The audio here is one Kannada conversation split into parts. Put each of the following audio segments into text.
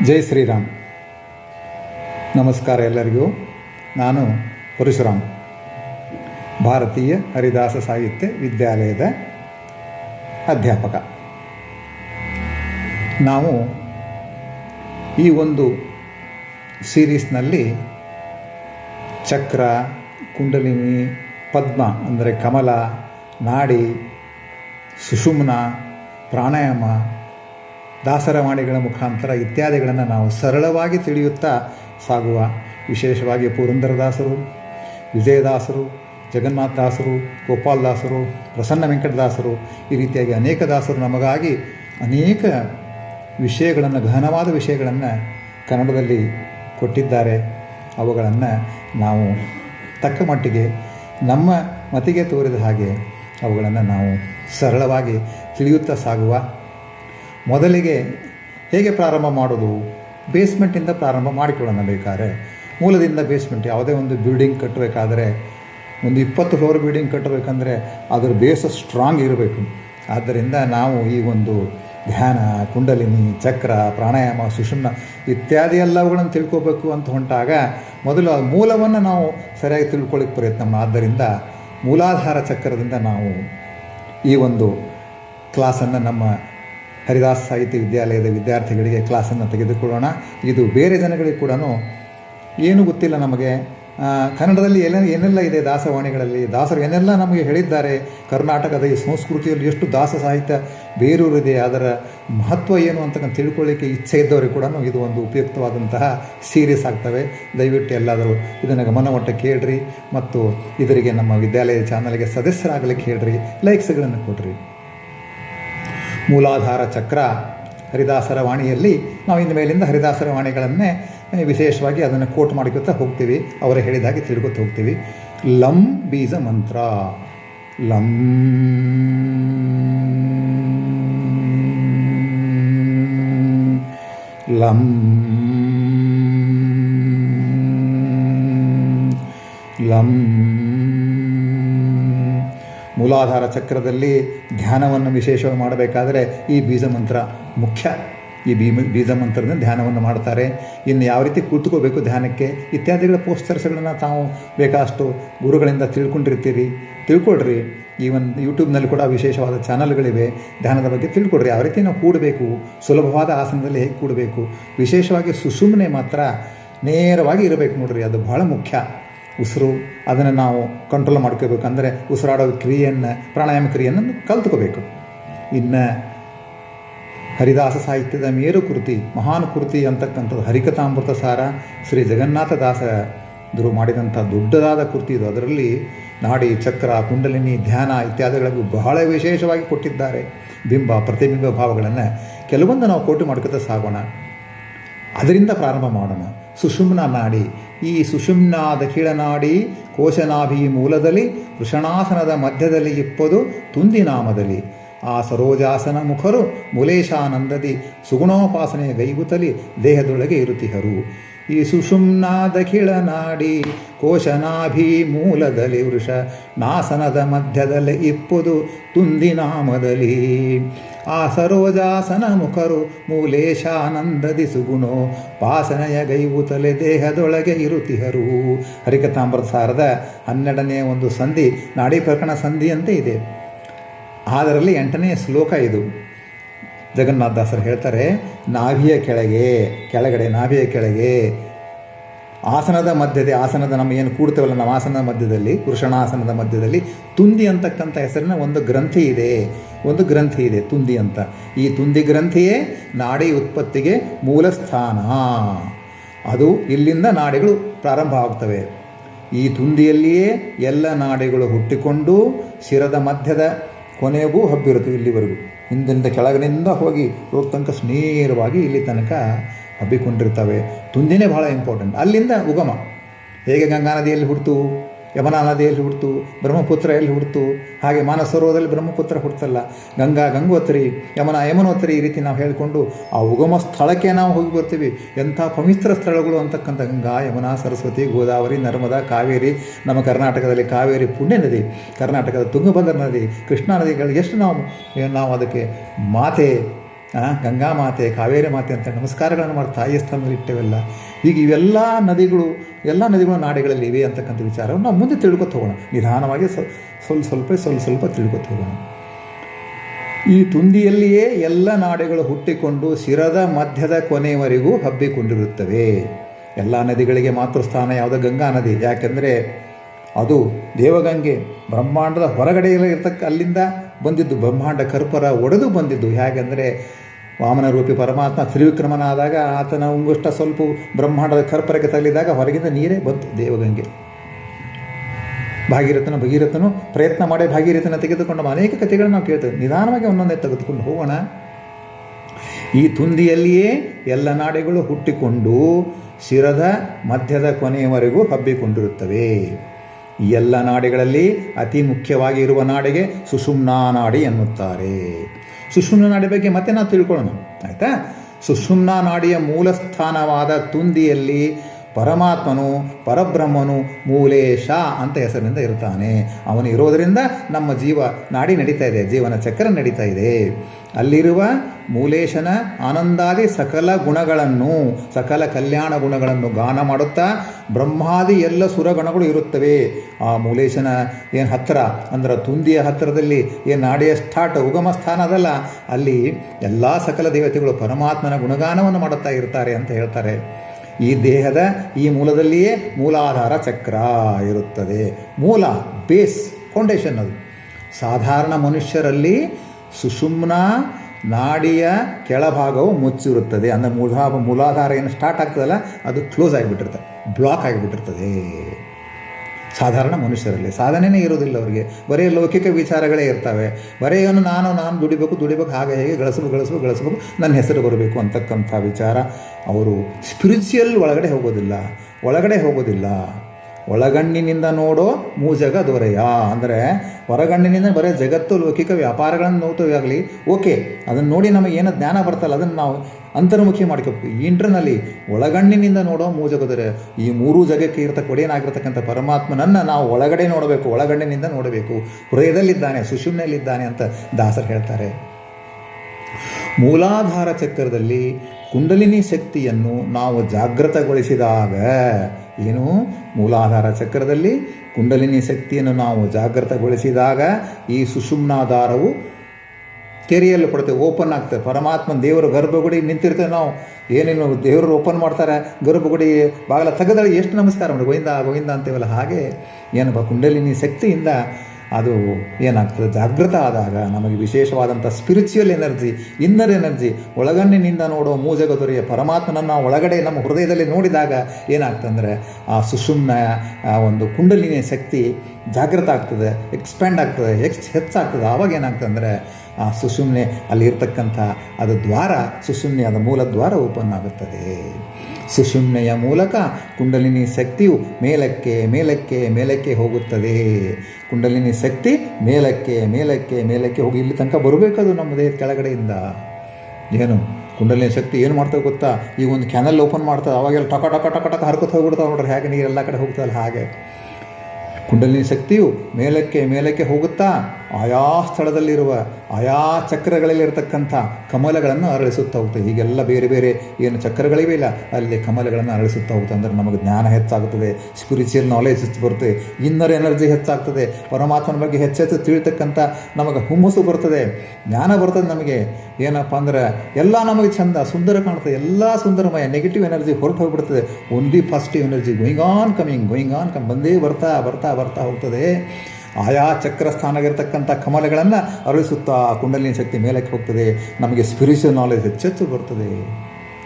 ಜೈ ಶ್ರೀರಾಮ್. ನಮಸ್ಕಾರ ಎಲ್ಲರಿಗೂ. ನಾನು ಪರಶುರಾಮ್. ಭಾರತೀಯ ಹರಿದಾಸ ಸಾಹಿತ್ಯ ವಿದ್ಯಾಲಯದ ಅಧ್ಯಾಪಕ. ನಾವು ಈ ಒಂದು ಸೀರೀಸ್ನಲ್ಲಿ ಚಕ್ರ, ಕುಂಡಲಿನಿ, ಪದ್ಮ ಅಂದರೆ ಕಮಲ, ನಾಡಿ, ಸುಷುಮ್ನ, ಪ್ರಾಣಾಯಾಮ ದಾಸರವಾಣಿಗಳ ಮುಖಾಂತರ ಇತ್ಯಾದಿಗಳನ್ನು ನಾವು ಸರಳವಾಗಿ ತಿಳಿಯುತ್ತಾ ಸಾಗುವ ವಿಶೇಷವಾಗಿ ಪುರಂದರದಾಸರು, ವಿಜಯದಾಸರು ಜಗನ್ನಾಥದಾಸರು ಗೋಪಾಲದಾಸರು, ಪ್ರಸನ್ನ ವೆಂಕಟದಾಸರು ಈ ರೀತಿಯಾಗಿ ಅನೇಕ ದಾಸರು ನಮಗಾಗಿ ಅನೇಕ ವಿಷಯಗಳನ್ನು ಗಹನವಾದ ವಿಷಯಗಳನ್ನು ಕನ್ನಡದಲ್ಲಿ ಕೊಟ್ಟಿದ್ದಾರೆ. ಅವುಗಳನ್ನು ನಾವು ತಕ್ಕ ಮಟ್ಟಿಗೆ ನಮ್ಮ ಮತಿಗೆ ತೋರಿದ ಹಾಗೆ ಅವುಗಳನ್ನು ನಾವು ಸರಳವಾಗಿ ತಿಳಿಯುತ್ತಾ ಸಾಗುವ ಮೊದಲಿಗೆ ಹೇಗೆ ಪ್ರಾರಂಭ ಮಾಡೋದು? ಬೇಸ್ಮೆಂಟಿಂದ ಪ್ರಾರಂಭ ಮಾಡಿಕೊಳ್ಳೋಣ ಬೇಕಾದ್ರೆ. ಮೂಲದಿಂದ ಬೇಸ್ಮೆಂಟ್ ಯಾವುದೇ ಒಂದು ಬಿಲ್ಡಿಂಗ್ ಕಟ್ಟಬೇಕಾದ್ರೆ, ಒಂದು ಇಪ್ಪತ್ತು ಫ್ಲೋರ್ ಬಿಲ್ಡಿಂಗ್ ಕಟ್ಟಬೇಕಂದ್ರೆ ಅದರ ಬೇಸ್ ಸ್ಟ್ರಾಂಗ್ ಇರಬೇಕು. ಆದ್ದರಿಂದ ನಾವು ಈ ಒಂದು ಧ್ಯಾನ, ಕುಂಡಲಿನಿ, ಚಕ್ರ, ಪ್ರಾಣಾಯಾಮ, ಸುಷುಮ್ನ ಇತ್ಯಾದಿ ಎಲ್ಲವುಗಳನ್ನು ತಿಳ್ಕೋಬೇಕು ಅಂತ ಹೊಂಟಾಗ ಮೊದಲು ಆ ಮೂಲವನ್ನು ನಾವು ಸರಿಯಾಗಿ ತಿಳ್ಕೊಳ್ಳಿಕ್ಕೆ ಪ್ರಯತ್ನ. ಆದ್ದರಿಂದ ಮೂಲಾಧಾರ ಚಕ್ರದಿಂದ ನಾವು ಈ ಒಂದು ಕ್ಲಾಸನ್ನು ನಮ್ಮ ಹರಿದಾಸ್ ಸಾಹಿತ್ಯ ವಿದ್ಯಾಲಯದ ವಿದ್ಯಾರ್ಥಿಗಳಿಗೆ ಕ್ಲಾಸನ್ನು ತೆಗೆದುಕೊಳ್ಳೋಣ. ಇದು ಬೇರೆ ಜನಗಳಿಗೆ ಕೂಡ ಏನೂ ಗೊತ್ತಿಲ್ಲ ನಮಗೆ. ಕನ್ನಡದಲ್ಲಿ ಎಲ್ಲ ಏನೆಲ್ಲ ಇದೆ ದಾಸವಾಣಿಗಳಲ್ಲಿ? ದಾಸರು ಏನೆಲ್ಲ ನಮಗೆ ಹೇಳಿದ್ದಾರೆ? ಕರ್ನಾಟಕದ ಈ ಸಂಸ್ಕೃತಿಯಲ್ಲಿ ಎಷ್ಟು ದಾಸ ಸಾಹಿತ್ಯ ಬೇರೂರಿದೆ? ಅದರ ಮಹತ್ವ ಏನು ಅಂತ ತಿಳ್ಕೊಳ್ಳಿಕ್ಕೆ ಇಚ್ಛೆ ಇದ್ದವರಿಗೆ ಕೂಡ ಇದು ಒಂದು ಉಪಯುಕ್ತವಾದಂತಹ ಸೀರೀಸ್ ಆಗ್ತವೆ. ದಯವಿಟ್ಟು ಎಲ್ಲಾದರೂ ಇದನ್ನು ಗಮನಮಟ್ಟ ಕೇಳ್ರಿ ಮತ್ತು ಇದರಿಗೆ ನಮ್ಮ ವಿದ್ಯಾಲಯದ ಚಾನಲ್ಗೆ ಸದಸ್ಯರಾಗಲಿಕ್ಕೆ ಹೇಳ್ರಿ. ಲೈಕ್ಸ್ಗಳನ್ನು ಕೊಡ್ರಿ ಮೂಲಾಧಾರ ಚಕ್ರ ಹರಿದಾಸರ ವಾಣಿಯಲ್ಲಿ ನಾವು ಇನ್ನು ಮೇಲಿಂದ ಹರಿದಾಸರ ವಾಣಿಗಳನ್ನೇ ವಿಶೇಷವಾಗಿ ಅದನ್ನು ಕೋಟ್ ಮಾಡಿಕೊತಾ ಹೋಗ್ತೀವಿ. ಅವರು ಹೇಳಿದ ಹಾಗೆ ತಿಳ್ಕೊತ ಹೋಗ್ತೀವಿ. ಲಂ ಬೀಜ ಮಂತ್ರ. ಲಂ ಲಂ ಲಂ ಮೂಲಾಧಾರ ಚಕ್ರದಲ್ಲಿ ಧ್ಯಾನವನ್ನು ವಿಶೇಷವಾಗಿ ಮಾಡಬೇಕಾದರೆ ಈ ಬೀಜ ಮಂತ್ರ ಮುಖ್ಯ. ಈ ಬೀ ಬೀಜ ಮಂತ್ರದಿಂದ ಧ್ಯಾನವನ್ನು ಮಾಡ್ತಾರೆ. ಇನ್ನು ಯಾವ ರೀತಿ ಕೂತ್ಕೋಬೇಕು ಧ್ಯಾನಕ್ಕೆ ಇತ್ಯಾದಿಗಳ ಪೋಸ್ಟರ್ಸ್ಗಳನ್ನು ತಾವು ಬೇಕಾದಷ್ಟು ಗುರುಗಳಿಂದ ತಿಳ್ಕೊಂಡಿರ್ತೀರಿ. ತಿಳ್ಕೊಳ್ರಿ. ಈವನ್ ಯೂಟ್ಯೂಬ್ನಲ್ಲಿ ಕೂಡ ವಿಶೇಷವಾದ ಚಾನಲ್ಗಳಿವೆ. ಧ್ಯಾನದ ಬಗ್ಗೆ ತಿಳ್ಕೊಡ್ರಿ ಯಾವ ರೀತಿ ನಾವು ಕೂಡಬೇಕು? ಸುಲಭವಾದ ಆಸನದಲ್ಲಿ ಹೇಗೆ ಕೂಡಬೇಕು? ವಿಶೇಷವಾಗಿ ಸುಸುಮ್ಮನೆ ಮಾತ್ರ ನೇರವಾಗಿ ಇರಬೇಕು ನೋಡ್ರಿ. ಅದು ಬಹಳ ಮುಖ್ಯ. ಉಸಿರು, ಅದನ್ನು ನಾವು ಕಂಟ್ರೋಲ್ ಮಾಡ್ಕೋಬೇಕಂದ್ರೆ ಉಸಿರಾಡೋ ಕ್ರಿಯೆಯನ್ನು, ಪ್ರಾಣಾಯಾಮ ಕ್ರಿಯೆಯನ್ನು ಕಲ್ತ್ಕೋಬೇಕು. ಇನ್ನು ಹರಿದಾಸ ಸಾಹಿತ್ಯದ ಮೇರು ಕೃತಿ, ಮಹಾನ್ ಕೃತಿ ಅಂತಕ್ಕಂಥದ್ದು ಹರಿಕಥಾಮೃತ ಸಾರ ಶ್ರೀ ಜಗನ್ನಾಥ ದಾಸರು ಮಾಡಿದಂಥ ದೊಡ್ಡದಾದ ಕೃತಿ ಇದು. ಅದರಲ್ಲಿ ನಾಡಿ, ಚಕ್ರ, ಕುಂಡಲಿನಿ, ಧ್ಯಾನ ಇತ್ಯಾದಿಗಳಿಗೂ ಬಹಳ ವಿಶೇಷವಾಗಿ ಕೊಟ್ಟಿದ್ದಾರೆ. ಬಿಂಬ, ಪ್ರತಿಬಿಂಬ ಭಾವಗಳನ್ನು ಕೆಲವೊಂದು ನಾವು ಕೋಟು ಮಾಡ್ಕೊತಾ ಸಾಗೋಣ. ಅದರಿಂದ ಪ್ರಾರಂಭ ಮಾಡೋಣ. ಸುಷುಮ್ನ ನಾಡಿ ಈ ಸುಷುಮ್ನಾದ ಕೀಳನಾಡಿ ಕೋಶನಾಭಿ ಮೂಲದಲ್ಲಿ ವೃಷಣಾಸನದ ಮಧ್ಯದಲ್ಲಿ ಇಪ್ಪದು ತುಂದಿನಾಮದಲ್ಲಿ. ಆ ಸರೋಜಾಸನ ಮುಖರು ಮುಲೇಶಾನಂದದಿ ಸುಗುಣೋಪಾಸನೆ ಗೈಗುತ್ತಲಿ ದೇಹದೊಳಗೆ ಇರುತ್ತಿಹರು ಈ ಸುಷುಮ್ನಾದ ದಖಿಳನಾಡಿ ಕೋಶನಾಭಿ ಮೂಲದಲ್ಲಿ ವೃಷ ನಾಸನದ ಮಧ್ಯದಲ್ಲಿ ಇಪ್ಪುದು ತುಂದಿನಾಮದಲ್ಲಿ. ಆ ಸರೋಜಾಸನ ಮುಖರು ಮೂಲೇಶಾನಂದದಿ ಸುಗುಣೋ, ಪಾಸನೆಯ ಗೈವುತಲೆ ದೇಹದೊಳಗೆ ಇರುತಿಹರು. ಹರಿಕಥಾಮೃತ ಸಾರದ ಹನ್ನೆರಡನೇ ಒಂದು ಸಂಧಿ, ನಾಡಿ ಪ್ರಕರಣ ಸಂಧಿಯಂತೆ ಇದೆ. ಅದರಲ್ಲಿ ಎಂಟನೇ ಶ್ಲೋಕ ಇದು. ಜಗನ್ನಾಥದಾಸರು ಹೇಳ್ತಾರೆ, ನಾಭಿಯ ಕೆಳಗೆ, ಕೆಳಗಡೆ ನಾಭಿಯ ಕೆಳಗೆ ಆಸನದ ಮಧ್ಯದೇ, ಆಸನದ ನಮ್ಮ ಏನು ಕೂಡ್ತೇವಲ್ಲ ನಾವು ಆಸನದ ಮಧ್ಯದಲ್ಲಿ ಕೃಷಣಾಸನದ ಮಧ್ಯದಲ್ಲಿ, ತುಂದಿ ಅಂತಕ್ಕಂಥ ಹೆಸರಿನ ಒಂದು ಗ್ರಂಥಿ ಇದೆ. ಒಂದು ಗ್ರಂಥಿ ಇದೆ, ತುಂದಿ ಅಂತ. ಈ ತುಂದಿ ಗ್ರಂಥಿಯೇ ನಾಡಿ ಉತ್ಪತ್ತಿಗೆ ಮೂಲ ಸ್ಥಾನ ಅದು ಇಲ್ಲಿಂದ ನಾಡಿಗಳು ಪ್ರಾರಂಭ ಆಗ್ತವೆ. ಈ ತುಂದಿಯಲ್ಲಿಯೇ ಎಲ್ಲ ನಾಡಿಗಳು ಹುಟ್ಟಿಕೊಂಡು ಶಿರದ ಮಧ್ಯದ ಕೊನೆಗೂ ಹಬ್ಬಿರುತ್ತೆ ಇಲ್ಲಿವರೆಗೂ. ಹಿಂದಿನಿಂದ ಕೆಳಗಿನಿಂದ ಹೋಗಿ ಹೋಗಿ ತನಕ ಇಲ್ಲಿ ತನಕ ಹಬ್ಬಿಕೊಂಡಿರ್ತವೆ. ತುಂದಿನೇ ಬಹಳ ಇಂಪಾರ್ಟೆಂಟ್ ಅಲ್ಲಿಂದ ಉಗಮ. ಹೇಗೆ ಗಂಗಾ ನದಿಯಲ್ಲಿ ಹುಡ್ತು ಯಮುನಾ ನದಿಯಲ್ಲಿ ಹುಡ್ತು ಬ್ರಹ್ಮಪುತ್ರ ಎಲ್ಲಿ ಹುಡ್ತು ಹಾಗೆ ಮಾನಸರೋವರದಲ್ಲಿ ಬ್ರಹ್ಮಪುತ್ರ ಹುಡ್ತಲ್ಲ ಗಂಗಾ ಗಂಗೋತ್ರಿ, ಯಮನ ಯಮನೋತ್ರಿ ಈ ರೀತಿ ನಾವು ಹೇಳಿಕೊಂಡು ಆ ಉಗಮ ಸ್ಥಳಕ್ಕೆ ನಾವು ಹೋಗಿ ಬರ್ತೀವಿ. ಎಂಥ ಪವಿತ್ರ ಸ್ಥಳಗಳು ಅಂತಕ್ಕಂಥ ಗಂಗಾ, ಯಮುನಾ, ಸರಸ್ವತಿ, ಗೋದಾವರಿ, ನರ್ಮದಾ, ಕಾವೇರಿ, ನಮ್ಮ ಕರ್ನಾಟಕದಲ್ಲಿ ಕಾವೇರಿ ಪುಣ್ಯ ನದಿ, ಕರ್ನಾಟಕದ ತುಂಗಭದ್ರ ನದಿ, ಕೃಷ್ಣಾ ನದಿಗಳು ಎಷ್ಟು ನಾವು ನಾವು ಅದಕ್ಕೆ ಮಾತೆ ಗಂಗಾ ಮಾತೆ, ಕಾವೇರಿ ಮಾತೆ ಅಂತ ನಮಸ್ಕಾರಗಳನ್ನು ಮಾಡಿ ತಾಯಿಯ ಸ್ಥಾನದಲ್ಲಿ ಇಟ್ಟೆವೆಲ್ಲ. ಈಗ ಇವೆಲ್ಲ ನದಿಗಳು, ಎಲ್ಲ ನದಿಗಳು ನಾಡಿಗಳಲ್ಲಿ ಇವೆ ಅಂತಕ್ಕಂಥ ವಿಚಾರವನ್ನು ನಾವು ಮುಂದೆ ತಿಳ್ಕೊತ ಹೋಗೋಣ. ನಿಧಾನವಾಗಿ ಸ್ವ- ಸ್ವಲ್ಪ ಸ್ವಲ್ಪ ಸ್ವಲ್ಪ ಸ್ವಲ್ಪ ತಿಳ್ಕೊತ ಹೋಗೋಣ. ಈ ತುಂದಿಯಲ್ಲಿಯೇ ಎಲ್ಲ ನಾಡೆಗಳು ಹುಟ್ಟಿಕೊಂಡು ಶಿರದ ಮಧ್ಯದ ಕೊನೆಯವರೆಗೂ ಹಬ್ಬಿಕೊಂಡಿರುತ್ತವೆ. ಎಲ್ಲ ನದಿಗಳಿಗೆ ಮಾತೃ ಸ್ಥಾನ ಯಾವುದೋ? ಗಂಗಾ ನದಿ. ಯಾಕೆಂದರೆ ಅದು ದೇವಗಂಗೆ ಬ್ರಹ್ಮಾಂಡದ ಹೊರಗಡೆಯಲ್ಲಿ ಇರತಕ್ಕ, ಅಲ್ಲಿಂದ ಬಂದಿದ್ದು ಬ್ರಹ್ಮಾಂಡ ಕರ್ಪರ ಒಡೆದು ಬಂದಿದ್ದು. ಹೇಗೆಂದರೆ ವಾಮನ ರೂಪಿ ಪರಮಾತ್ಮ ತ್ರಿವಿಕ್ರಮನಾದಾಗ ಆತನ ಉಂಗುಷ್ಟ ಸ್ವಲ್ಪ ಬ್ರಹ್ಮಾಂಡದ ಕರ್ಪರಕ್ಕೆ ತಗಲಿದಾಗ ಹೊರಗಿಂದ ನೀರೇ ಬಂತು ದೇವಗಂಗೆ. ಭಾಗೀರಥನು ಭಗೀರಥನು ಪ್ರಯತ್ನ ಮಾಡಿ ಭಾಗೀರಥನ ತೆಗೆದುಕೊಂಡು ಅನೇಕ ಕಥೆಗಳನ್ನು ನಾವು ಕೇಳ್ತೇವೆ. ನಿಧಾನವಾಗಿ ಒಂದೊಂದೇ ತೆಗೆದುಕೊಂಡು ಹೋಗೋಣ. ಈ ತುಂದಿಯಲ್ಲಿಯೇ ಎಲ್ಲ ನಾಡಿಗಳು ಹುಟ್ಟಿಕೊಂಡು ಶಿರದ ಮಧ್ಯದ ಕೊನೆಯವರೆಗೂ ಹಬ್ಬಿಕೊಂಡಿರುತ್ತವೆ. ಈ ಎಲ್ಲ ನಾಡಿಗಳಲ್ಲಿ ಅತಿ ಮುಖ್ಯವಾಗಿ ಇರುವ ನಾಡಿಗೆ ಸುಷುಮ್ನಾ ನಾಡಿ ಎನ್ನುತ್ತಾರೆ. ಸುಷುಮ್ನ ನಾಡಿ ಬಗ್ಗೆ ಮತ್ತೆ ನಾವು ತಿಳ್ಕೊಳ್ಳೋಣ ಆಯಿತಾ? ಸುಷುಮ್ನ ನಾಡಿಯ ಮೂಲಸ್ಥಾನವಾದ ತುಂದಿಯಲ್ಲಿ ಪರಮಾತ್ಮನು, ಪರಬ್ರಹ್ಮನು ಮೂಲೇಶ ಅಂತ ಹೆಸರಿನಿಂದ ಇರ್ತಾನೆ ಅವನು ಇರೋದರಿಂದ ನಮ್ಮ ಜೀವ ನಾಡಿ ನಡೀತಾ ಇದೆ, ಜೀವನ ಚಕ್ರ ನಡೀತಾ ಇದೆ. ಅಲ್ಲಿರುವ ಮೂಲೇಶನ ಆನಂದಾದಿ ಸಕಲ ಗುಣಗಳನ್ನು, ಸಕಲ ಕಲ್ಯಾಣ ಗುಣಗಳನ್ನು ಗಾನ ಮಾಡುತ್ತಾ ಬ್ರಹ್ಮಾದಿ ಎಲ್ಲ ಸುರಗಣಗಳು ಇರುತ್ತವೆ. ಆ ಮೂಲೇಶನ ಏನು ಹತ್ತಿರ? ಅಂದ್ರೆ ತುಂದಿಯ ಹತ್ತಿರದಲ್ಲಿ, ಏನು ನಾಡಿಯ ಸ್ಥಾಟ ಉಗಮ ಸ್ಥಾನ ಅದಲ್ಲ. ಅಲ್ಲಿ ಎಲ್ಲ ಸಕಲ ದೇವತೆಗಳು ಪರಮಾತ್ಮನ ಗುಣಗಾನವನ್ನು ಮಾಡುತ್ತಾ ಇರ್ತಾರೆ ಅಂತ ಹೇಳ್ತಾರೆ. ಈ ದೇಹದ ಈ ಮೂಲದಲ್ಲಿಯೇ ಮೂಲಾಧಾರ ಚಕ್ರ ಇರುತ್ತದೆ. ಮೂಲ, ಬೇಸ್, ಫೌಂಡೇಶನ್ ಅದು. ಸಾಧಾರಣ ಮನುಷ್ಯರಲ್ಲಿ ಸುಷುಮ್ನ ನಾಡಿಯ ಕೆಳಭಾಗವು ಮುಚ್ಚಿರುತ್ತದೆ. ಅಂದರೆ ಮೂಲ, ಮೂಲಾಧಾರ ಏನು ಸ್ಟಾರ್ಟ್ ಆಗ್ತದಲ್ಲ, ಅದು ಕ್ಲೋಸ್ ಆಗಿಬಿಟ್ಟಿರ್ತದೆ ಬ್ಲಾಕ್ ಆಗಿಬಿಟ್ಟಿರ್ತದೆ. ಸಾಧಾರಣ ಮನುಷ್ಯರಲ್ಲಿ. ಸಾಧನೆಯೇ ಇರೋದಿಲ್ಲ ಅವರಿಗೆ. ಬರೀ ಲೌಕಿಕ ವಿಚಾರಗಳೇ ಇರ್ತವೆ. ಬರೀ ಏನು ನಾನು ನಾನು ದುಡಿಬೇಕು ದುಡಿಬೇಕು, ಹಾಗೆ ಹೇಗೆ ಗಳಿಸ್ಬೇಕು ಗಳಿಸ್ಬೇಕು ಗಳಿಸ್ಬೇಕು, ನನ್ನ ಹೆಸರು ಬರಬೇಕು ಅಂತಕ್ಕಂಥ ವಿಚಾರ. ಅವರು ಸ್ಪಿರಿಚುಯಲ್ ಒಳಗಡೆ ಹೋಗೋದಿಲ್ಲ. ಒಳಗಡೆ ಹೋಗೋದಿಲ್ಲ. ಒಳಗಣ್ಣಿನಿಂದ ನೋಡೋ ಮೂಜಗ ದೊರೆಯ. ಅಂದರೆ ಹೊರಗಣ್ಣಿನಿಂದ ಬರೀ ಜಗತ್ತು, ಲೌಕಿಕ ವ್ಯಾಪಾರಗಳನ್ನು ನೋಡ್ತೇವೆ ಆಗಲಿ. ಓಕೆ, ಅದನ್ನು ನೋಡಿ ನಮಗೆ ಏನು ಜ್ಞಾನ ಬರ್ತಲ್ಲ, ಅದನ್ನು ನಾವು ಅಂತರ್ಮುಖಿ ಮಾಡ್ಕೋಬೇಕು. ಇಂಟ್ರನಲ್ಲಿ ಒಳಗಣ್ಣಿನಿಂದ ನೋಡೋ ಮೂಜಗದರೆ ಈ ಮೂರೂ ಜಗಕ್ಕೆ ಇರ್ತ ಒಡೆಯನಾಗಿರ್ತಕ್ಕಂಥ ಪರಮಾತ್ಮನನ್ನು ನಾವು ಒಳಗಡೆ ನೋಡಬೇಕು, ಒಳಗಣ್ಣಿನಿಂದ ನೋಡಬೇಕು. ಹೃದಯದಲ್ಲಿದ್ದಾನೆ ಸುಷುಮ್ನಲ್ಲಿದ್ದಾನೆ ಅಂತ ದಾಸರು ಹೇಳ್ತಾರೆ. ಮೂಲಾಧಾರ ಚಕ್ರದಲ್ಲಿ ಕುಂಡಲಿನಿ ಶಕ್ತಿಯನ್ನು ನಾವು ಜಾಗೃತಗೊಳಿಸಿದಾಗ ಏನು? ಮೂಲಾಧಾರ ಚಕ್ರದಲ್ಲಿ ಕುಂಡಲಿನಿ ಶಕ್ತಿಯನ್ನು ನಾವು ಜಾಗೃತಗೊಳಿಸಿದಾಗ ಈ ಸುಷುಮ್ನಾಧಾರವು ತೆರೆಯಲ್ಪಡುತ್ತೆ ಓಪನ್ ಆಗ್ತದೆ. ಪರಮಾತ್ಮ ದೇವರು ಗರ್ಭಗುಡಿ ನಿಂತಿರ್ತೇವೆ ನಾವು. ಏನೇನು ದೇವರು ಓಪನ್ ಮಾಡ್ತಾರೆ, ಗರ್ಭಗುಡಿ ಬಾಗಲ ತಗದಳಿ ಎಷ್ಟು ನಮಸ್ಕಾರ ಮಾಡಿ, ಗೋವಿಂದ ಗೋವಿಂದ ಅಂತೇವಲ್ಲ ಹಾಗೆ. ಏನಪ್ಪ, ಕುಂಡಲಿನಿ ಶಕ್ತಿಯಿಂದ ಅದು ಏನಾಗ್ತದೆ? ಜಾಗೃತ ಆದಾಗ ನಮಗೆ ವಿಶೇಷವಾದಂಥ ಸ್ಪಿರಿಚುವಲ್ ಎನರ್ಜಿ ಇನ್ನರ್ ಎನರ್ಜಿ ಒಳಗಣ್ಣಿನಿಂದ ನೋಡೋ ಮೂಜಗ ದೊರೆಯ ಪರಮಾತ್ಮನನ್ನು ಒಳಗಡೆ ನಮ್ಮ ಹೃದಯದಲ್ಲಿ ನೋಡಿದಾಗ ಏನಾಗ್ತಂದರೆ ಆ ಸುಷುಮ್ನ, ಆ ಒಂದು ಕುಂಡಲಿನ ಶಕ್ತಿ ಜಾಗೃತ ಆಗ್ತದೆ ಎಕ್ಸ್ಪ್ಯಾಂಡ್ ಆಗ್ತದೆ ಎಕ್ಸ್ ಹೆಚ್ಚಾಗ್ತದೆ. ಆವಾಗ ಏನಾಗ್ತಂದರೆ ಆ ಸುಸುಮ್ನೆ ಅಲ್ಲಿರ್ತಕ್ಕಂಥ ಅದು ದ್ವಾರ ಸುಸುಮ್ನೆ ಅದ ಮೂಲ ದ್ವಾರ ಓಪನ್ ಆಗುತ್ತದೆ ಸುಷುಮ್ನೆಯ ಮೂಲಕ ಕುಂಡಲಿನಿ ಶಕ್ತಿಯು ಮೇಲಕ್ಕೆ ಮೇಲಕ್ಕೆ ಮೇಲಕ್ಕೆ ಹೋಗುತ್ತದೆ. ಕುಂಡಲಿನಿ ಶಕ್ತಿ ಮೇಲಕ್ಕೆ ಮೇಲಕ್ಕೆ ಮೇಲಕ್ಕೆ ಹೋಗಿ ಇಲ್ಲಿ ತನಕ ಬರಬೇಕದು ನಮ್ಮ ದೇಹದ ಕೆಳಗಡೆಯಿಂದ. ಏನು? ಕುಂಡಲಿನ ಶಕ್ತಿ ಏನು ಮಾಡ್ತಾವೆ ಗೊತ್ತಾ? ಈಗ ಒಂದು ಕ್ಯಾನಲ್ ಓಪನ್ ಮಾಡ್ತದೆ, ಅವಾಗೆಲ್ಲ ಟಕ ಟಕ ಟಕ ಟಕ ಹರ್ಕೊತ ಹೋಗ್ಬಿಡ್ತಾವೆ ನೋಡ್ರಿ, ಹೇಗೆ ನೀರು ಎಲ್ಲ ಕಡೆ ಹೋಗ್ತದಲ್ಲ ಹಾಗೆ. ಕುಂಡಲಿನ ಶಕ್ತಿಯು ಮೇಲಕ್ಕೆ ಮೇಲಕ್ಕೆ ಹೋಗುತ್ತಾ? ಆಯಾ ಸ್ಥಳದಲ್ಲಿರುವ, ಆಯಾ ಚಕ್ರಗಳಲ್ಲಿರತಕ್ಕಂಥ ಕಮಲಗಳನ್ನು ಅರಳಿಸುತ್ತಾ ಹೋಗ್ತದೆ ಹೀಗೆಲ್ಲ ಬೇರೆ ಬೇರೆ ಏನು ಚಕ್ರಗಳಿವೆ ಇಲ್ಲ, ಅಲ್ಲಿ ಕಮಲಗಳನ್ನು ಅರಳಿಸುತ್ತಾ ಹೋಗುತ್ತೆ. ಅಂದರೆ ನಮಗೆ ಜ್ಞಾನ ಹೆಚ್ಚಾಗುತ್ತದೆ ಸ್ಪಿರಿಚುವಲ್ ನಾಲೆಜ್ ಹೆಚ್ಚು ಬರುತ್ತೆ ಇನ್ನರ್ ಎನರ್ಜಿ ಹೆಚ್ಚಾಗ್ತದೆ, ಪರಮಾತ್ಮನ ಬಗ್ಗೆ ಹೆಚ್ಚೆಚ್ಚು ತಿಳಿತಕ್ಕಂಥ ನಮಗೆ ಹುಮ್ಮಸ್ಸು ಬರ್ತದೆ, ಜ್ಞಾನ ಬರ್ತದೆ ನಮಗೆ. ಏನಪ್ಪ ಅಂದ್ರೆ, ಎಲ್ಲ ನಮಗೆ ಚಂದ, ಸುಂದರ ಕಾಣ್ತದೆ ಎಲ್ಲ ಸುಂದರಮಯ ನೆಗೆಟಿವ್ ಎನರ್ಜಿ ಹೊರಟು ಹೋಗ್ಬಿಡ್ತದೆ. Only positive energy going on coming going on come ಬಂದೇ ಬರ್ತಾ ಬರ್ತಾ ಬರ್ತಾ ಹೋಗ್ತದೆ. ಆಯಾ ಚಕ್ರ ಚಕ್ರಸ್ಥಾನಗಿರ್ತಕ್ಕಂಥ ಕಮಲಗಳನ್ನು ಅರಳಿಸುತ್ತಾ ಕುಂಡಲಿನ ಶಕ್ತಿ ಮೇಲಕ್ಕೆ ಹೋಗ್ತದೆ. ನಮಗೆ ಸ್ಪಿರಿಚುವಲ್ ನಾಲೆಜ್ ಹೆಚ್ಚೆಚ್ಚು ಬರ್ತದೆ.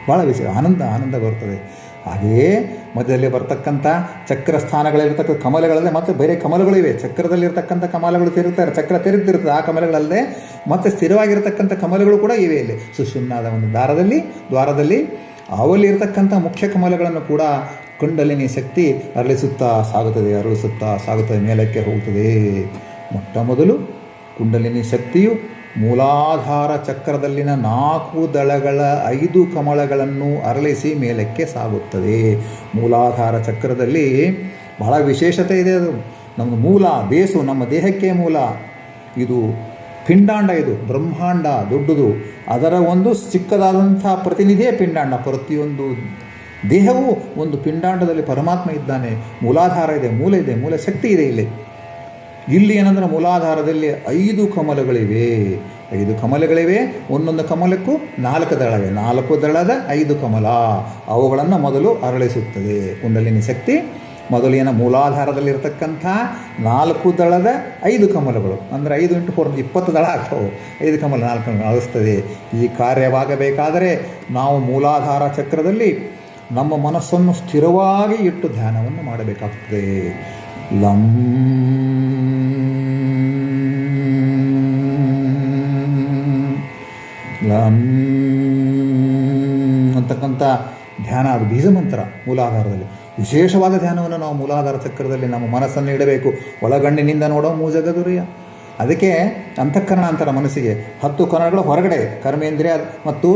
ಭಾಳ ವಿಷಯ ಆನಂದ ಆನಂದ ಬರ್ತದೆ. ಹಾಗೆಯೇ ಮಧ್ಯದಲ್ಲಿ ಬರ್ತಕ್ಕಂಥ ಚಕ್ರ ಸ್ಥಾನಗಳಲ್ಲಿರ್ತಕ್ಕಂಥ ಕಮಲಗಳಲ್ಲೇ ಮತ್ತು ಬೇರೆ ಕಮಲಗಳಿವೆ ಚಕ್ರದಲ್ಲಿರ್ತಕ್ಕಂಥ ಕಮಲಗಳು ತಿರುತ್ತಾರೆ ಚಕ್ರ ತೆರೆದಿರ್ತದೆ ಆ ಕಮಲಗಳಲ್ಲೇ ಮತ್ತು ಸ್ಥಿರವಾಗಿರ್ತಕ್ಕಂಥ ಕಮಲಗಳು ಕೂಡ ಇವೆ ಇಲ್ಲಿ. ಸುಷುಮ್ನಾದ ಒಂದು ದಾರದಲ್ಲಿ ದ್ವಾರದಲ್ಲಿ ಅವಲ್ಲಿ ಇರತಕ್ಕಂಥ ಮುಖ್ಯ ಕಮಲಗಳನ್ನು ಕೂಡ ಕುಂಡಲಿನಿ ಶಕ್ತಿ ಅರಳಿಸುತ್ತಾ ಸಾಗುತ್ತದೆ ಅರಳಿಸುತ್ತಾ ಸಾಗುತ್ತದೆ, ಮೇಲಕ್ಕೆ ಹೋಗುತ್ತದೆ. ಮೊಟ್ಟ ಮೊದಲು ಕುಂಡಲಿನಿ ಶಕ್ತಿಯು ಮೂಲಾಧಾರ ಚಕ್ರದಲ್ಲಿನ ನಾಲ್ಕು ದಳಗಳ ಐದು ಕಮಲಗಳನ್ನು ಅರಳಿಸಿ ಮೇಲಕ್ಕೆ ಸಾಗುತ್ತದೆ. ಮೂಲಾಧಾರ ಚಕ್ರದಲ್ಲಿ ಬಹಳ ವಿಶೇಷತೆ ಇದೆ ಅದು. ನಮ್ಮ ಮೂಲ, ಬೇಸು, ನಮ್ಮ ದೇಹಕ್ಕೆ ಮೂಲ. ಇದು ಪಿಂಡಾಂಡ ಇದು, ಬ್ರಹ್ಮಾಂಡ ದೊಡ್ಡದು. ಅದರ ಒಂದು ಚಿಕ್ಕದಾದಂಥ ಪ್ರತಿನಿಧಿಯೇ ಪಿಂಡಾಂಡ. ಪ್ರತಿಯೊಂದು ದೇಹವು ಒಂದು ಪಿಂಡಾಂಡದಲ್ಲಿ ಪರಮಾತ್ಮ ಇದ್ದಾನೆ. ಮೂಲಾಧಾರ ಇದೆ, ಮೂಲ ಇದೆ, ಮೂಲ ಶಕ್ತಿ ಇದೆ ಇಲ್ಲಿ. ಇಲ್ಲಿ ಏನಂದ್ರೆ ಮೂಲಾಧಾರದಲ್ಲಿ ಐದು ಕಮಲಗಳಿವೆ. ಐದು ಕಮಲಗಳಿವೆ, ಒಂದೊಂದು ಕಮಲಕ್ಕೂ ನಾಲ್ಕು ದಳವೆ ನಾಲ್ಕು ದಳದ ಐದು ಕಮಲ. ಅವುಗಳನ್ನು ಮೊದಲು ಅರಳಿಸುತ್ತದೆ. ಕುಂಡಲಿನಿ ಶಕ್ತಿ ಮೊದಲು ಮೂಲಾಧಾರದಲ್ಲಿರತಕ್ಕಂಥ ನಾಲ್ಕು ದಳದ ಐದು ಕಮಲಗಳು. ಅಂದರೆ ಐದು ಇಂಟು ಫೋರ್ ಇಪ್ಪತ್ತು ದಳ ಆಗ್ತವೆ. ಐದು ಕಮಲ ನಾಲ್ಕು ಅಳಿಸ್ತದೆ. ಈ ಕಾರ್ಯವಾಗಬೇಕಾದರೆ ನಾವು ಮೂಲಾಧಾರ ಚಕ್ರದಲ್ಲಿ ನಮ್ಮ ಮನಸ್ಸನ್ನು ಸ್ಥಿರವಾಗಿ ಇಟ್ಟು ಧ್ಯಾನವನ್ನು ಮಾಡಬೇಕಾಗ್ತದೆ. ಲಂ. ಲಂ ಅಂತಕ್ಕಂಥ ಧ್ಯಾನ ಅದು ಬೀಜ ಮಂತ್ರ ಮೂಲಾಧಾರದಲ್ಲಿ. ವಿಶೇಷವಾದ ಧ್ಯಾನವನ್ನು ನಾವು ಮೂಲಾಧಾರ ಚಕ್ರದಲ್ಲಿ ನಮ್ಮ ಮನಸ್ಸನ್ನು ಇಡಬೇಕು. ಒಳಗಣ್ಣಿನಿಂದ ನೋಡೋ ಮೂಜಗದುರಿಯ ಅದಕ್ಕೆ ಅಂತಃಕರಣ ಅಂತಾರೆ ಮನಸ್ಸಿಗೆ ಹತ್ತು ಕರಣಗಳು ಹೊರಗಡೆ ಕರ್ಮೇಂದ್ರಿಯ ಮತ್ತು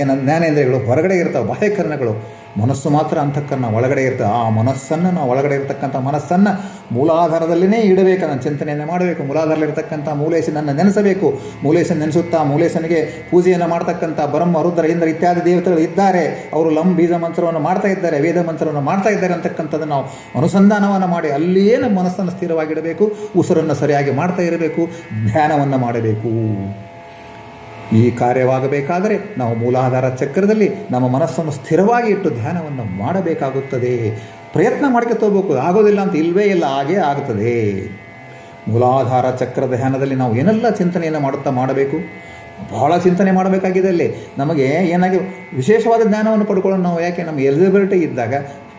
ಏನು ಜ್ಞಾನೇಂದ್ರಿಯಗಳು ಹೊರಗಡೆ ಇರ್ತವೆ, ಬಾಹ್ಯಕರಣಗಳು. ಮನಸ್ಸು ಮಾತ್ರ ಅಂತಃಕರಣ ಒಳಗಡೆ ಇರ್ತದೆ. ಆ ಮನಸ್ಸನ್ನು ನಾವು ಒಳಗಡೆ ಇರತಕ್ಕಂಥ ಮನಸ್ಸನ್ನು ಮೂಲಾಧಾರದಲ್ಲಿನೇ ಇಡಬೇಕು. ಅದನ್ನು ಚಿಂತನೆಯನ್ನು ಮಾಡಬೇಕು. ಮೂಲಾಧಾರದಲ್ಲಿರ್ತಕ್ಕಂಥ ಮೂಲೇಶನನ್ನು ನೆನೆಸಬೇಕು. ಮೂಲೇಶನ ನೆನೆಸುತ್ತಾ ಮೂಲೇಶನಿಗೆ ಪೂಜೆಯನ್ನು ಮಾಡ್ತಕ್ಕಂಥ ಬ್ರಹ್ಮ, ರುದ್ರ, ಇಂದ್ರ ಇತ್ಯಾದಿ ದೇವತೆಗಳು ಇದ್ದಾರೆ. ಅವರು ಲಂ, ಬೀಜ, ಮಂತ್ರವನ್ನು ಮಾಡ್ತಾ ಇದ್ದಾರೆ. ವೇದ ಮಂತ್ರವನ್ನು ಮಾಡ್ತಾ ಇದ್ದಾರೆ ಅಂತಕ್ಕಂಥದ್ದು ನಾವು ಅನುಸಂಧಾನವನ್ನು ಮಾಡಿ ಅಲ್ಲಿಯೇ ನಮ್ಮ ಮನಸ್ಸನ್ನು ಸ್ಥಿರವಾಗಿಡಬೇಕು. ಉಸಿರನ್ನು ಸರಿಯಾಗಿ ಮಾಡ್ತಾ ಇರಬೇಕು. ಧ್ಯಾನವನ್ನು ಮಾಡಬೇಕು. ಈ ಕಾರ್ಯವಾಗಬೇಕಾದರೆ ನಾವು ಮೂಲಾಧಾರ ಚಕ್ರದಲ್ಲಿ ನಮ್ಮ ಮನಸ್ಸನ್ನು ಸ್ಥಿರವಾಗಿ ಇಟ್ಟು ಧ್ಯಾನವನ್ನು ಮಾಡಬೇಕಾಗುತ್ತದೆ. ಪ್ರಯತ್ನ ಮಾಡ್ಕೊತೋಗ್ಬೇಕು ಆಗೋದಿಲ್ಲ ಅಂತ ಇಲ್ಲವೇ ಇಲ್ಲ, ಹಾಗೇ ಆಗುತ್ತದೆ ಮೂಲಾಧಾರ ಚಕ್ರ ಧ್ಯಾನದಲ್ಲಿ ನಾವು ಏನೆಲ್ಲ ಚಿಂತನೆಯನ್ನು ಮಾಡುತ್ತಾ ಮಾಡಬೇಕು? ಬಹಳ ಚಿಂತನೆ ಮಾಡಬೇಕಾಗಿದೆ ಅಲ್ಲಿ. ನಮಗೆ ಏನಾಗಿ ವಿಶೇಷವಾದ ಜ್ಞಾನವನ್ನು ಪಡ್ಕೊಳ್ಳೋಣ ನಾವು ಯಾಕೆ? ನಮ್ಮ ಎಲಿಜಿಬಿಲಿಟಿ ಇದ್ದಾಗ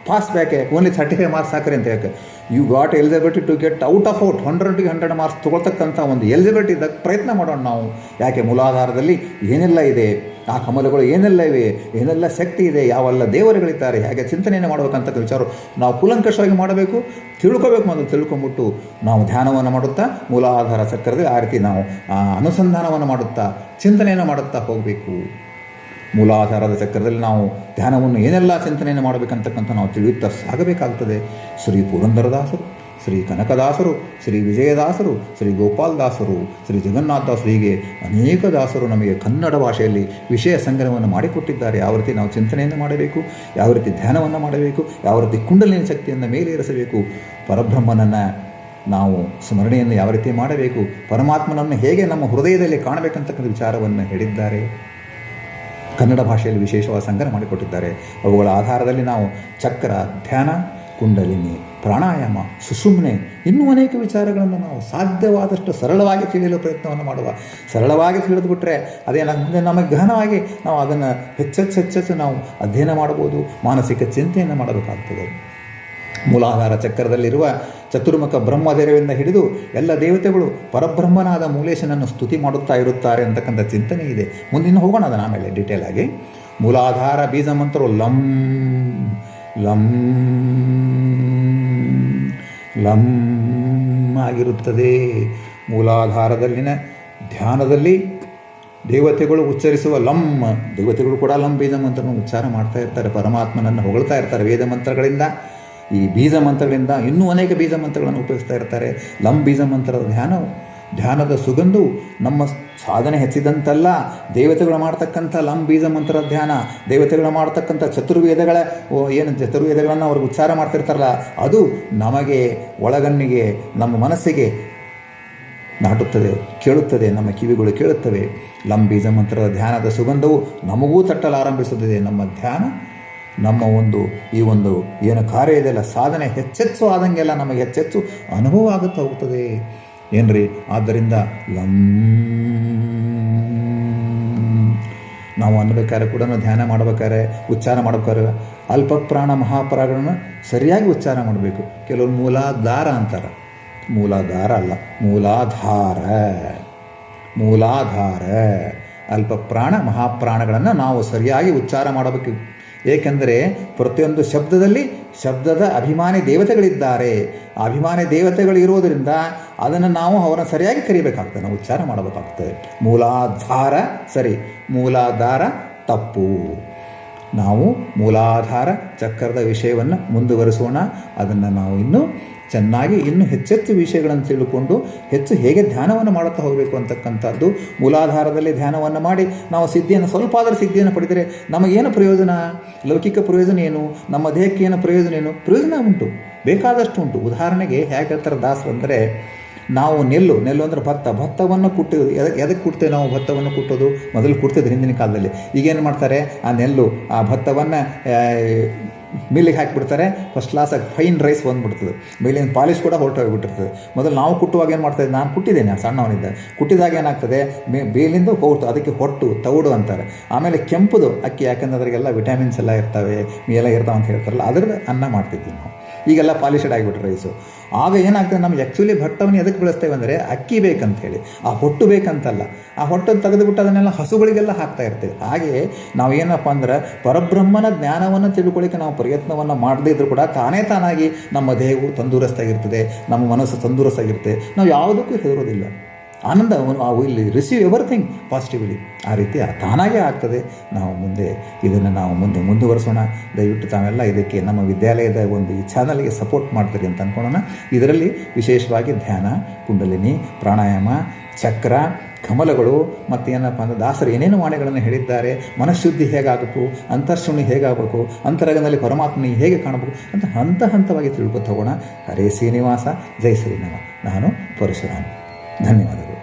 ಪಾಸ್ ಬ್ಯಾಕೆ ಓನ್ಲಿ ಥರ್ಟಿ ಫೈವ್ ಮಾರ್ಕ್ಸ್ ಹಾಕ್ರಿ ಅಂತ ಯಾಕೆ? You got eligibility to get out of out ಹಂಡ್ರೆಡ್ಗೆ hundred marks ತೊಗೊಳ್ತಕ್ಕಂಥ ಒಂದು ಎಲಿಜಿಬಿಲಿಟಿ ಇದ್ದಾಗ ಪ್ರಯತ್ನ ಮಾಡೋಣ ನಾವು. ಯಾಕೆ ಮೂಲಾಧಾರದಲ್ಲಿ ಏನೆಲ್ಲ ಇದೆ? ಆ ಕಮಲಗಳು ಏನೆಲ್ಲ ಇವೆ? ಏನೆಲ್ಲ ಶಕ್ತಿ ಇದೆ? ಯಾವೆಲ್ಲ ದೇವರುಗಳಿದ್ದಾರೆ? ಹೇಗೆ ಚಿಂತನೆಯನ್ನು ಮಾಡಬೇಕಂತ ವಿಚಾರ ನಾವು ಕೂಲಂಕಷವಾಗಿ ಮಾಡಬೇಕು. ತಿಳ್ಕೋಬೇಕು ಅಂತ ತಿಳ್ಕೊಂಬಿಟ್ಟು ನಾವು ಧ್ಯಾನವನ್ನು ಮಾಡುತ್ತಾ, ಮೂಲಾಧಾರ ಚಕ್ರದಲ್ಲಿ ಆ ರೀತಿ ನಾವು ಅನುಸಂಧಾನವನ್ನು ಮಾಡುತ್ತಾ, ಚಿಂತನೆಯನ್ನು ಮಾಡುತ್ತಾ ಹೋಗಬೇಕು. ಮೂಲಾಧಾರದ ಚಕ್ರದಲ್ಲಿ ನಾವು ಧ್ಯಾನವನ್ನು ಏನೆಲ್ಲ ಚಿಂತನೆಯನ್ನು ಮಾಡಬೇಕಂತಕ್ಕಂಥ ನಾವು ತಿಳಿಯುತ್ತಾ ಸಾಗಬೇಕಾಗ್ತದೆ. ಶ್ರೀ ಪುರಂದರದಾಸರು, ಶ್ರೀ ಕನಕದಾಸರು, ಶ್ರೀ ವಿಜಯದಾಸರು, ಶ್ರೀ ಗೋಪಾಲದಾಸರು, ಶ್ರೀ ಜಗನ್ನಾಥದಾಸರು ಹೀಗೆ ಅನೇಕ ದಾಸರು ನಮಗೆ ಕನ್ನಡ ಭಾಷೆಯಲ್ಲಿ ವಿಷಯ ಸಂಗ್ರಹವನ್ನು ಮಾಡಿಕೊಟ್ಟಿದ್ದಾರೆ. ಯಾವ ರೀತಿ ನಾವು ಚಿಂತನೆಯನ್ನು ಮಾಡಬೇಕು, ಯಾವ ರೀತಿ ಧ್ಯಾನವನ್ನು ಮಾಡಬೇಕು, ಯಾವ ರೀತಿ ಕುಂಡಲಿನ ಶಕ್ತಿಯನ್ನು ಮೇಲೇರಿಸಬೇಕು, ಪರಬ್ರಹ್ಮನನ್ನು ನಾವು ಸ್ಮರಣೆಯನ್ನು ಯಾವ ರೀತಿ ಮಾಡಬೇಕು, ಪರಮಾತ್ಮನನ್ನು ಹೇಗೆ ನಮ್ಮ ಹೃದಯದಲ್ಲಿ ಕಾಣಬೇಕಂತಕ್ಕಂಥ ವಿಚಾರವನ್ನು ಹೇಳಿದ್ದಾರೆ. ಕನ್ನಡ ಭಾಷೆಯಲ್ಲಿ ವಿಶೇಷವಾದ ಸಂಗ್ರಹ ಮಾಡಿಕೊಟ್ಟಿದ್ದಾರೆ. ಅವುಗಳ ಆಧಾರದಲ್ಲಿ ನಾವು ಚಕ್ರ, ಧ್ಯಾನ, ಕುಂಡಲಿನಿ, ಪ್ರಾಣಾಯಾಮ, ಸುಸುಮ್ನೆ ಇನ್ನೂ ಅನೇಕ ವಿಚಾರಗಳನ್ನು ನಾವು ಸಾಧ್ಯವಾದಷ್ಟು ಸರಳವಾಗಿ ತಿಳಿಯಲು ಪ್ರಯತ್ನವನ್ನು ಮಾಡುವ. ಸರಳವಾಗಿ ತಿಳಿದುಬಿಟ್ರೆ ಅದೇನಾಗ ಮುಂದೆ ನಮಗೆ ಗಹನವಾಗಿ ನಾವು ಅದನ್ನು ಹೆಚ್ಚೆಚ್ಚು ಹೆಚ್ಚೆಚ್ಚು ನಾವು ಅಧ್ಯಯನ ಮಾಡಬಹುದು, ಮಾನಸಿಕ ಚಿಂತೆಯನ್ನು ಮಾಡಬೇಕಾಗ್ತದೆ. ಮೂಲಾಧಾರ ಚಕ್ರದಲ್ಲಿರುವ ಚತುರ್ಮುಖ ಬ್ರಹ್ಮದೇವರಿಂದ ಹಿಡಿದು ಎಲ್ಲ ದೇವತೆಗಳು ಪರಬ್ರಹ್ಮನಾದ ಮೂಲೇಶನನ್ನು ಸ್ತುತಿ ಮಾಡುತ್ತಾ ಇರುತ್ತಾರೆ ಅಂತಕ್ಕಂಥ ಚಿಂತನೆ ಇದೆ. ಮುಂದಿನ ಹೋಗೋಣ ಅದನ್ನು ಆಮೇಲೆ ಡೀಟೇಲ್ ಆಗಿ. ಮೂಲಾಧಾರ ಬೀಜ ಮಂತ್ರವು ಲಂ ಲಂ ಲಂ ಆಗಿರುತ್ತದೆ. ಮೂಲಾಧಾರದಲ್ಲಿನ ಧ್ಯಾನದಲ್ಲಿ ದೇವತೆಗಳು ಉಚ್ಚರಿಸುವ ಲಂ, ದೇವತೆಗಳು ಕೂಡ ಲಂ ಬೀಜ ಮಂತ್ರವನ್ನು ಉಚ್ಚಾರ ಮಾಡ್ತಾ ಇರ್ತಾರೆ, ಪರಮಾತ್ಮನನ್ನು ಹೊಗಳ್ತಾ ಇರ್ತಾರೆ ವೇದ ಮಂತ್ರಗಳಿಂದ. ಈ ಬೀಜ ಮಂತ್ರಗಳಿಂದ ಇನ್ನೂ ಅನೇಕ ಬೀಜ ಮಂತ್ರಗಳನ್ನು ಉಪಯೋಗಿಸ್ತಾ ಇರ್ತಾರೆ. ಲಂ ಬೀಜ ಮಂತ್ರದ ಧ್ಯಾನವು, ಧ್ಯಾನದ ಸುಗಂಧವು ನಮ್ಮ ಸಾಧನೆ ಹೆಚ್ಚಿದಂತಲ್ಲ, ದೇವತೆಗಳು ಮಾಡ್ತಕ್ಕಂಥ ಲಂ ಬೀಜ ಮಂತ್ರ ಧ್ಯಾನ, ದೇವತೆಗಳು ಮಾಡ್ತಕ್ಕಂಥ ಚತುರ್ವೇದಗಳ ಏನು ಚತುರ್ವೇದಗಳನ್ನು ಅವ್ರಿಗೆ ಉಚ್ಚಾರ ಮಾಡ್ತಿರ್ತಾರಲ್ಲ, ಅದು ನಮಗೆ ಒಳಗಣ್ಣಿಗೆ, ನಮ್ಮ ಮನಸ್ಸಿಗೆ ನಾಟುತ್ತದೆ, ಕೇಳುತ್ತದೆ, ನಮ್ಮ ಕಿವಿಗಳು ಕೇಳುತ್ತವೆ. ಲಂ ಬೀಜ ಮಂತ್ರದ ಧ್ಯಾನದ ಸುಗಂಧವು ನಮಗೂ ತಟ್ಟಲಾರಂಭಿಸುತ್ತದೆ ನಮ್ಮ ಧ್ಯಾನ ನಮ್ಮ ಒಂದು, ಈ ಒಂದು ಏನು ಕಾರ್ಯ ಇದೆಯಲ್ಲ ಸಾಧನೆ ಹೆಚ್ಚೆಚ್ಚು ಆದಂಗೆಲ್ಲ ನಮಗೆ ಹೆಚ್ಚೆಚ್ಚು ಅನುಭವ ಆಗುತ್ತಾ ಹೋಗ್ತದೆ. ಏನ್ರಿ? ಆದ್ದರಿಂದ ಲಂ ನಾವು ಅನ್ಬೇಕಾದ್ರೆ ಕೂಡ ಧ್ಯಾನ ಮಾಡ್ಬೇಕಾದ್ರೆ ಉಚ್ಚಾರ ಮಾಡ್ಬೇಕಾದ್ರೆ ಅಲ್ಪ ಪ್ರಾಣ ಸರಿಯಾಗಿ ಉಚ್ಚಾರ ಮಾಡಬೇಕು. ಕೆಲವರು ಮೂಲಾಧಾರ ಅಂತಾರೆ. ಮೂಲಾಧಾರ ಅಲ್ಲ, ಮೂಲಾಧಾರ. ಮೂಲಾಧಾರ. ಅಲ್ಪ ಪ್ರಾಣ ಮಹಾಪ್ರಾಣಗಳನ್ನು ನಾವು ಸರಿಯಾಗಿ ಉಚ್ಚಾರ ಮಾಡಬೇಕು. ಏಕೆಂದರೆ ಪ್ರತಿಯೊಂದು ಶಬ್ದದಲ್ಲಿ ಶಬ್ದದ ಅಭಿಮಾನಿ ದೇವತೆಗಳಿದ್ದಾರೆ. ಅಭಿಮಾನಿ ದೇವತೆಗಳು ಇರುವುದರಿಂದ ಅದನ್ನು ನಾವು ಅವರನ್ನು ಸರಿಯಾಗಿ ಕರಿಬೇಕಾಗ್ತದೆ. ನಾವು ಉಚ್ಚಾರ ಮಾಡಬೇಕಾಗ್ತದೆ. ಮೂಲಾಧಾರ ಸರಿ, ಮೂಲಾಧಾರ ತಪ್ಪು. ನಾವು ಮೂಲಾಧಾರ ಚಕ್ರದ ವಿಷಯವನ್ನು ಮುಂದುವರಿಸೋಣ. ಅದನ್ನು ನಾವು ಇನ್ನೂ ಚೆನ್ನಾಗಿ ಇನ್ನೂ ಹೆಚ್ಚೆಚ್ಚು ವಿಷಯಗಳನ್ನು ತಿಳ್ಕೊಂಡು ಹೆಚ್ಚು ಹೇಗೆ ಧ್ಯಾನವನ್ನು ಮಾಡುತ್ತಾ ಹೋಗಬೇಕು ಅಂತಕ್ಕಂಥದ್ದು ಮೂಲಾಧಾರದಲ್ಲಿ ಧ್ಯಾನವನ್ನು ಮಾಡಿ ನಾವು ಸಿದ್ಧಿಯನ್ನು ಸ್ವಲ್ಪ ಆದರೂ ಸಿದ್ಧಿಯನ್ನು ಪಡೆದರೆ ನಮಗೇನು ಪ್ರಯೋಜನ? ಲೌಕಿಕ ಪ್ರಯೋಜನ ಏನು? ನಮ್ಮ ದೇಹಕ್ಕೆ ಏನು ಪ್ರಯೋಜನ ಏನು? ಪ್ರಯೋಜನ ಉಂಟು, ಬೇಕಾದಷ್ಟು ಉಂಟು. ಉದಾಹರಣೆಗೆ ಹೇಗೆ ಹೇಳ್ತಾರೆ ದಾಸರು ಅಂದರೆ, ನಾವು ನೆಲ್ಲು ನೆಲ್ಲು ಅಂದರೆ ಭತ್ತ. ಭತ್ತವನ್ನು ಕುಟ್ಟು ಎದಕ್ಕೆ ಕುಟ್ತೇವೆ ನಾವು ಭತ್ತವನ್ನು ಕುಟ್ಟೋದು? ಮೊದಲು ಕುಡ್ತಿದ್ರು ಹಿಂದಿನ ಕಾಲದಲ್ಲಿ. ಈಗೇನು ಮಾಡ್ತಾರೆ? ಆ ನೆಲ್ಲು, ಆ ಭತ್ತವನ್ನು ಮಿಲ್ಲಿಗೆ ಹಾಕಿಬಿಡ್ತಾರೆ ಫಸ್ಟ್ ಕ್ಲಾಸಾಗಿ ಫೈನ್ ರೈಸ್ ಬಂದ್ಬಿಡ್ತದೆ. ಮೇಲಿನ ಪಾಲಿಶ್ ಕೂಡ ಹೊರಟು ಹೋಗಿಬಿಟ್ಟಿರ್ತದೆ. ಮೊದಲು ನಾವು ಕುಟ್ಟುವಾಗ ಏನು ಮಾಡ್ತಾಯಿದ್ದೆ ನಾನು ಕುಟ್ಟಿದ್ದೇನೆ ಸಣ್ಣವನಿದ್ದ ಕುಟ್ಟಿದಾಗ ಏನಾಗ್ತದೆ? ಮೇ ಬೇಲಿಂದ ಹೋಗ್ತು, ಅದಕ್ಕೆ ಹೊಟ್ಟು ತೌಡು ಅಂತಾರೆ. ಆಮೇಲೆ ಕೆಂಪುದು ಅಕ್ಕಿ, ಯಾಕಂದ್ರೆ ಅದರಿಗೆಲ್ಲ ವಿಟಮಿನ್ಸ್ ಎಲ್ಲ ಇರ್ತವೆ ಎಲ್ಲ ಇರ್ತಾವೆ ಅಂತ ಹೇಳ್ತಾರಲ್ಲ ಅದ್ರ ಅನ್ನ ಮಾಡ್ತಿದ್ವಿ ನಾವು. ಈಗೆಲ್ಲ ಪಾಲಿಶಡ್ ಆಗಿಬಿಟ್ರೆ ರೈಸು. ಆಗ ಏನಾಗ್ತದೆ, ನಮ್ಗೆ ಆ್ಯಕ್ಚುಲಿ ಭತ್ತವನ್ನು ಎದಕ್ಕೆ ಬೆಳೆಸ್ತೇವೆ ಅಂದರೆ ಅಕ್ಕಿ ಬೇಕಂತ ಹೇಳಿ ಆ ಹೊಟ್ಟು ಬೇಕಂತಲ್ಲ. ಆ ಹೊಟ್ಟನ್ನು ತೆಗೆದುಬಿಟ್ಟು ಅದನ್ನೆಲ್ಲ ಹಸುಗಳಿಗೆಲ್ಲ ಹಾಕ್ತಾ ಇರ್ತೇವೆ. ಹಾಗೆಯೇ ನಾವು ಏನಪ್ಪ ಅಂದ್ರೆ ಪರಬ್ರಹ್ಮನ ಜ್ಞಾನವನ್ನು ತಿಳ್ಕೊಳ್ಳಿಕ್ಕೆ ನಾವು ಪ್ರಯತ್ನವನ್ನು ಮಾಡದೇ ಇದ್ರೂ ಕೂಡ ತಾನೇ ತಾನಾಗಿ ನಮ್ಮ ದೇಹವು ತಂದೂರಸ್ತಾಗಿರ್ತದೆ, ನಮ್ಮ ಮನಸ್ಸು ತಂದೂರಸ್ತಾಗಿರ್ತದೆ ನಾವು ಯಾವುದಕ್ಕೂ ಹೆದರೋದಿಲ್ಲ. ಆನಂದ ಇಲ್ಲಿ ರಿಸೀವ್ ಎವರಿಥಿಂಗ್ ಪಾಸಿಟಿವ್ಲಿ ಆ ರೀತಿ ತಾನಾಗೇ ಆಗ್ತದೆ. ನಾವು ಮುಂದೆ ಇದನ್ನು ನಾವು ಮುಂದೆ ಮುಂದುವರಿಸೋಣ. ದಯವಿಟ್ಟು ತಾವೆಲ್ಲ ಇದಕ್ಕೆ ನಮ್ಮ ವಿದ್ಯಾಲಯದ ಒಂದು ಈ ಚಾನಲ್ಗೆ ಸಪೋರ್ಟ್ ಮಾಡ್ತೀರಿ ಅಂತ ಅಂದ್ಕೊಳ್ಳೋಣ ಇದರಲ್ಲಿ ವಿಶೇಷವಾಗಿ ಧ್ಯಾನ, ಕುಂಡಲಿನಿ, ಪ್ರಾಣಾಯಾಮ, ಚಕ್ರ, ಕಮಲಗಳು ಮತ್ತು ಏನಪ್ಪ ಅಂದರೆ ದಾಸರು ಏನೇನು ವಾಣಿಗಳನ್ನು ಹೇಳಿದ್ದಾರೆ, ಮನಃಶುದ್ಧಿ ಹೇಗಾಗಬೇಕು ಅಂತರ್ಶುಣಿ ಹೇಗಾಗಬೇಕು, ಅಂತರಗನಲ್ಲಿ ಪರಮಾತ್ಮನಿ ಹೇಗೆ ಕಾಣಬೇಕು ಅಂತ ಹಂತ ಹಂತವಾಗಿ ತಿಳ್ಕೊತ ಹೋಗೋಣ. ಹರೇ ಶ್ರೀನಿವಾಸ, ಜೈ ಶ್ರೀನಿವಾಸ. ನಾನು ಪರಶುರಾಮ್. ಧನ್ಯವಾದಗಳು.